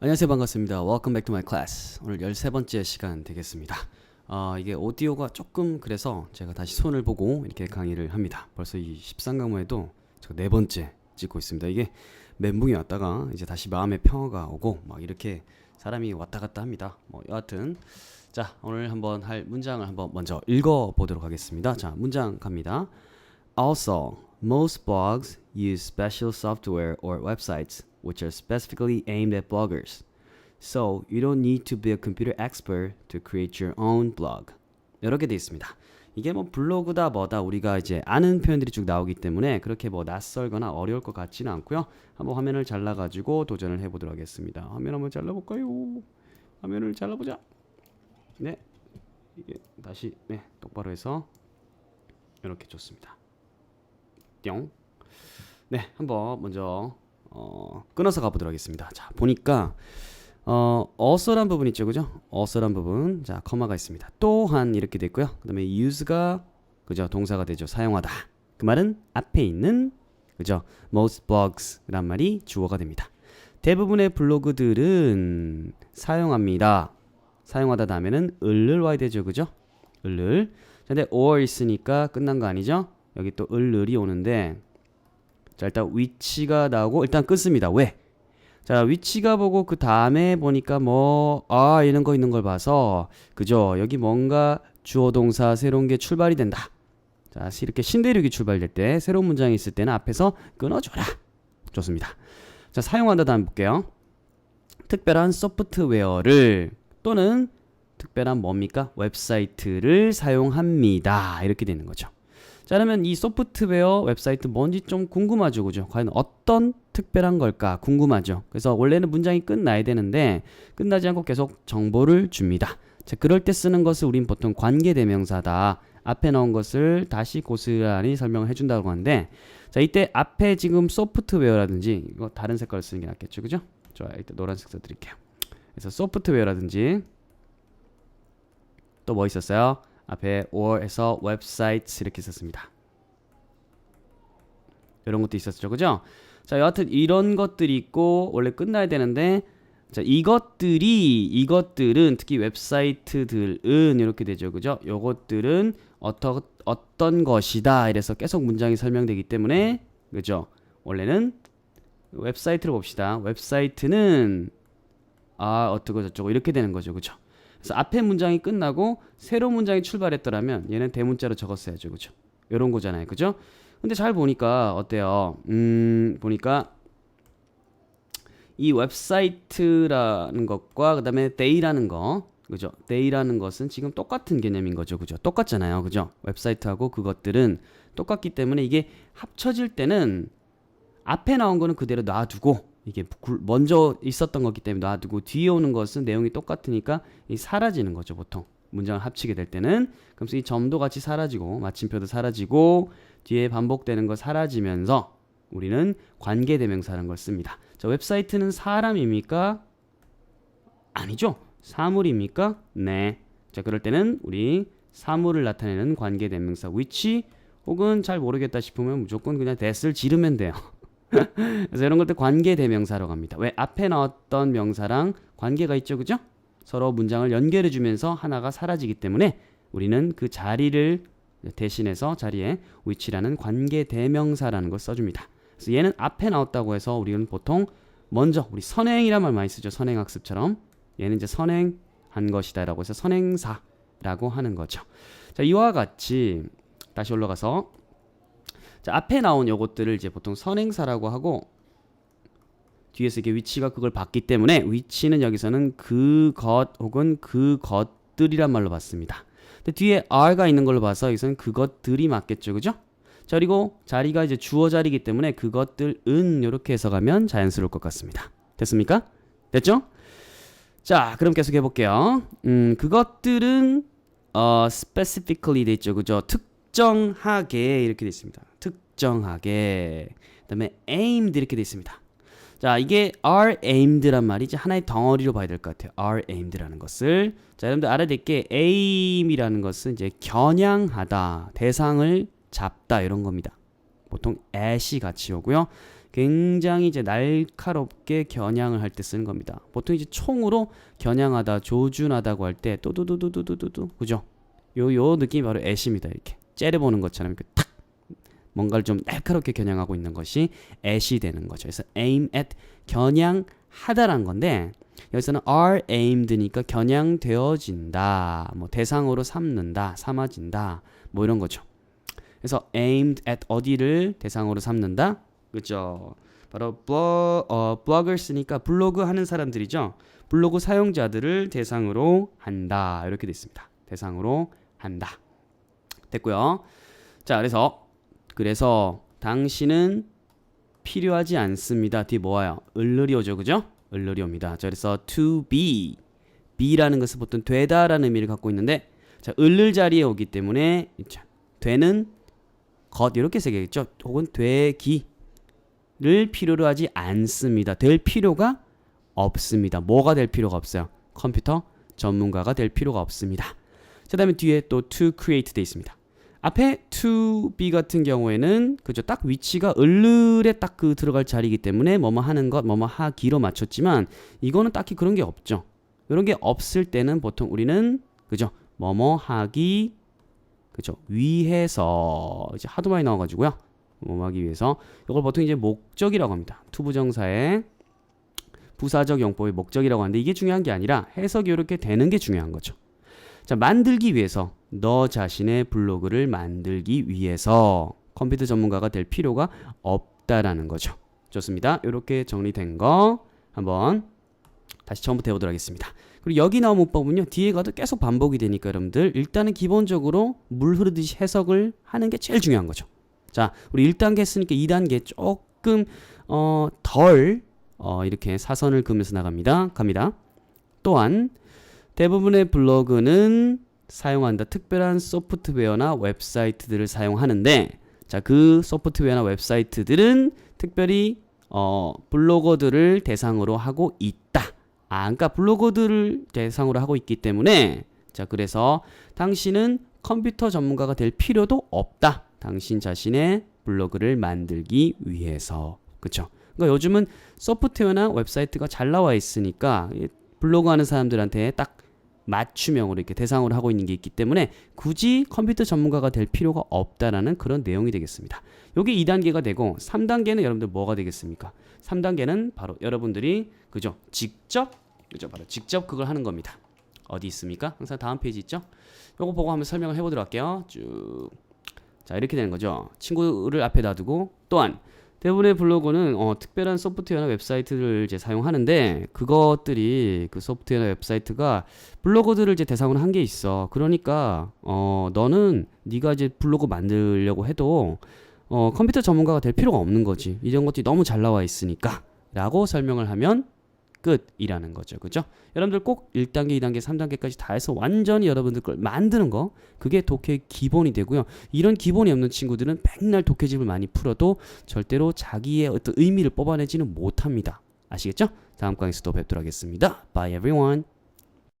안녕하세요 반갑습니다. Welcome back to my class. 오늘 13번째 시간 되겠습니다. 아 이게 오디오가 조금 그래서 제가 다시 손을 보고 이렇게 강의를 합니다. 벌써 이 13강호에도 제가 네 번째 찍고 있습니다. 이게 멘붕이 왔다가 이제 다시 마음의 평화가 오고 막 이렇게 사람이 왔다 갔다 합니다. 뭐 여하튼 자 오늘 한번 할 문장을 한번 먼저 읽어 보도록 하겠습니다. 자 문장 갑니다. Also, most blogs use special software or websites which are specifically aimed at bloggers. So, you don't need to be a computer expert to create your own blog. 이렇게 돼 있습니다. 이게 뭐 블로그다 뭐다 우리가 이제 아는 표현들이 쭉 나오기 때문에 그렇게 뭐 낯설거나 어려울 것 같지는 않고요. 한번 화면을 잘라 가지고 도전을 해 보도록 하겠습니다. 화면 한번 잘라 볼까요? 화면을 잘라 보자. 네. 이게 다시 네, 똑바로 해서 이렇게 좋습니다. 뿅. 네, 한번 먼저 어, 끊어서 가보도록 하겠습니다. 자, 보니까 어, 어서란 부분 있죠, 그죠? 어서란 부분, 자, 커마가 있습니다. 또한 이렇게 됐고요. 그다음에 use가 그죠? 동사가 되죠. 사용하다. 그 말은 앞에 있는 그죠? most blogs란 말이 주어가 됩니다. 대부분의 블로그들은 사용합니다. 사용하다 다음에는 을을 와야 되죠, 그죠? 을을. 근데 or 있으니까 끝난 거 아니죠? 여기 또 을을이 오는데 자 일단 위치가 나오고 일단 끊습니다. 왜? 자 위치가 보고 그 다음에 보니까 뭐 아 이런 거 있는 걸 봐서 그죠? 여기 뭔가 주어 동사 새로운 게 출발이 된다. 자 이렇게 신대륙이 출발될 때 새로운 문장이 있을 때는 앞에서 끊어줘라. 좋습니다. 자 사용한다 다음 볼게요. 특별한 소프트웨어를 또는 특별한 뭡니까? 웹사이트를 사용합니다. 이렇게 되는 거죠. 자 그러면 이 소프트웨어 웹사이트 뭔지 좀 궁금하죠 그죠? 과연 어떤 특별한 걸까 궁금하죠? 그래서 원래는 문장이 끝나야 되는데 끝나지 않고 계속 정보를 줍니다. 자 그럴 때 쓰는 것을 우린 보통 관계대명사다. 앞에 나온 것을 다시 고스란히 설명을 해준다고 하는데 자 이때 앞에 지금 소프트웨어라든지 이거 다른 색깔을 쓰는 게 낫겠죠 그죠? 좋아요. 이때 노란색 써드릴게요. 그래서 소프트웨어라든지 또 뭐 있었어요 앞에 or에서 웹사이트 이렇게 썼습니다. 이런 것도 있었죠, 그죠? 자, 여하튼 이런 것들이 있고 원래 끝나야 되는데 자, 이것들이 이것들은 특히 웹사이트들은 이렇게 되죠, 그죠? 요것들은 어떠, 어떤 것이다 이래서 계속 문장이 설명되기 때문에 그죠? 원래는 웹사이트를 봅시다. 웹사이트는 아 어떻고 저쩌고 이렇게 되는 거죠, 그죠? 그래서 앞에 문장이 끝나고 새로운 문장이 출발했더라면 얘는 대문자로 적었어야죠. 그죠? 요런 거잖아요. 그죠? 근데 잘 보니까 어때요? 음, 보니까 이 웹사이트라는 것과 그다음에 day라는 거 그죠? day라는 것은 지금 똑같은 개념인 거죠. 그죠? 똑같잖아요. 그죠? 웹사이트하고 그것들은 똑같기 때문에 이게 합쳐질 때는 앞에 나온 거는 그대로 놔두고 이게 먼저 있었던 거기 때문에 놔두고 뒤에 오는 것은 내용이 똑같으니까 이 사라지는 거죠 보통. 문장을 합치게 될 때는. 그래서 이 점도 같이 사라지고 마침표도 사라지고 뒤에 반복되는 거 사라지면서 우리는 관계대명사라는 걸 씁니다. 자 웹사이트는 사람입니까? 아니죠. 사물입니까? 네 자 그럴 때는 우리 사물을 나타내는 관계대명사 which 혹은 잘 모르겠다 싶으면 무조건 그냥 that을 지르면 돼요 그래서 이런 것들 관계 대명사로 갑니다. 왜 앞에 나왔던 명사랑 관계가 있죠, 그죠? 서로 문장을 연결해 주면서 하나가 사라지기 때문에 우리는 그 자리를 대신해서 자리에 위치라는 관계 대명사라는 걸 써줍니다. 그래서 얘는 앞에 나왔다고 해서 우리는 보통 먼저 우리 선행이란 말 많이 쓰죠. 선행 학습처럼 얘는 이제 선행한 것이다라고 해서 선행사라고 하는 거죠. 자 이와 같이 다시 올라가서 자, 앞에 나온 요것들을 이제 보통 선행사라고 하고 뒤에서 이게 위치가 그걸 봤기 때문에 위치는 여기서는 그것 혹은 그것들이란 말로 봤습니다. 근데 뒤에 are가 있는 걸로 봐서 여기서는 그것들이 맞겠죠. 그죠? 자, 그리고 자리가 이제 주어 자리이기 때문에 그것들은 이렇게 해서 가면 자연스러울 것 같습니다. 됐습니까? 됐죠? 자, 그럼 계속 해볼게요. 음, 그것들은 어, specifically 돼 있죠. 그죠? 특 정하게 이렇게 돼 있습니다. 특정하게 그다음에 aimed 이렇게 돼 있습니다. 자 이게 are aimed란 말이지 하나의 덩어리로 봐야 될 것 같아요. are aimed라는 것을 자 여러분들 알아야 될 게 aim이라는 것은 이제 겨냥하다 대상을 잡다 이런 겁니다. 보통 at이 같이 오고요. 굉장히 이제 날카롭게 겨냥을 할 때 쓰는 겁니다. 보통 이제 총으로 겨냥하다, 조준하다고 할 때 또두두두두두두 그죠? 요 요 느낌이 바로 애시입니다. 이렇게 째려보는 것처럼 이렇게 탁 뭔가를 좀 날카롭게 겨냥하고 있는 것이 애시 되는 거죠. 그래서 aim at 겨냥하다란 건데 여기서는 are aimed니까 겨냥되어진다, 뭐 대상으로 삼는다, 삼아진다, 뭐 이런 거죠. 그래서 aimed at 어디를 대상으로 삼는다, 그죠? 바로 블로, 어, 블로거스니까 블로그 하는 사람들이죠. 블로그 사용자들을 대상으로 한다 이렇게 돼 있습니다. 대상으로 한다. 됐고요. 자, 그래서 그래서 당신은 필요하지 않습니다. 뒤에 뭐와요? 을르리 오죠, 그죠? 을르리 옵니다. 자, 그래서 to be, be라는 것은 보통 되다라는 의미를 갖고 있는데, 자, 을를 자리에 오기 때문에 자, 되는 것 이렇게 쓰겠죠. 혹은 되기를 필요로 하지 않습니다. 될 필요가 없습니다. 뭐가 될 필요가 없어요? 컴퓨터 전문가가 될 필요가 없습니다. 자, 다음에 뒤에 또 to create 돼 있습니다. 앞에 to be 같은 경우에는 그죠 딱 위치가 을을에 딱 그 들어갈 자리이기 때문에 뭐뭐 하는 것 뭐뭐 하기로 맞췄지만 이거는 딱히 그런 게 없죠. 이런 게 없을 때는 보통 우리는 그죠 뭐뭐 하기 그죠 위해서 이제 하도 많이 나와가지고요. 뭐뭐 하기 위해서. 이걸 보통 이제 목적이라고 합니다. 투부정사의 부사적 용법의 목적이라고 하는데 이게 중요한 게 아니라 해석이 이렇게 되는 게 중요한 거죠 자 만들기 위해서 너 자신의 블로그를 만들기 위해서 컴퓨터 전문가가 될 필요가 없다라는 거죠. 좋습니다. 이렇게 정리된 거 한번 다시 처음부터 해보도록 하겠습니다. 그리고 여기 나온 문법은요 뒤에 가도 계속 반복이 되니까 여러분들 일단은 기본적으로 물 흐르듯이 해석을 하는 게 제일 중요한 거죠. 자, 우리 1단계 했으니까 2단계 조금 어, 덜 어, 이렇게 사선을 그으면서 나갑니다. 갑니다. 또한 대부분의 블로그는 사용한다. 특별한 소프트웨어나 웹사이트들을 사용하는데 자, 그 소프트웨어나 웹사이트들은 특별히 어, 블로거들을 대상으로 하고 있다. 아, 그러니까 블로거들을 대상으로 하고 있기 때문에 자, 그래서 당신은 컴퓨터 전문가가 될 필요도 없다. 당신 자신의 블로그를 만들기 위해서. 그렇죠? 그러니까 요즘은 소프트웨어나 웹사이트가 잘 나와 있으니까 이 블로그 하는 사람들한테 딱 맞춤형으로 이렇게 대상으로 하고 있는 게 있기 때문에 굳이 컴퓨터 전문가가 될 필요가 없다라는 그런 내용이 되겠습니다. 요게 2단계가 되고 3단계는 여러분들 뭐가 되겠습니까? 3단계는 바로 여러분들이 그죠? 직접 그죠? 바로 직접 그걸 하는 겁니다. 어디 있습니까? 항상 다음 페이지 있죠? 요거 보고 한번 설명을 해 보도록 할게요. 쭉. 자, 이렇게 되는 거죠. 친구를 앞에 놔두고 또한 대부분의 블로그는 어, 특별한 소프트웨어나 웹사이트를 이제 사용하는데 그것들이 그 소프트웨어나 웹사이트가 블로거들을 이제 대상으로 한 게 있어. 그러니까 어, 너는 네가 이제 블로그 만들려고 해도 어, 컴퓨터 전문가가 될 필요가 없는 거지. 이런 것들이 너무 잘 나와 있으니까.라고 설명을 하면 끝이라는 거죠. 그죠? 여러분들 꼭 1단계, 2단계, 3단계까지 다 해서 완전히 여러분들 걸 만드는 거 그게 독해의 기본이 되고요. 이런 기본이 없는 친구들은 맨날 독해집을 많이 풀어도 절대로 자기의 어떤 의미를 뽑아내지는 못합니다. 아시겠죠? 다음 강에서 또 뵙도록 하겠습니다. Bye everyone.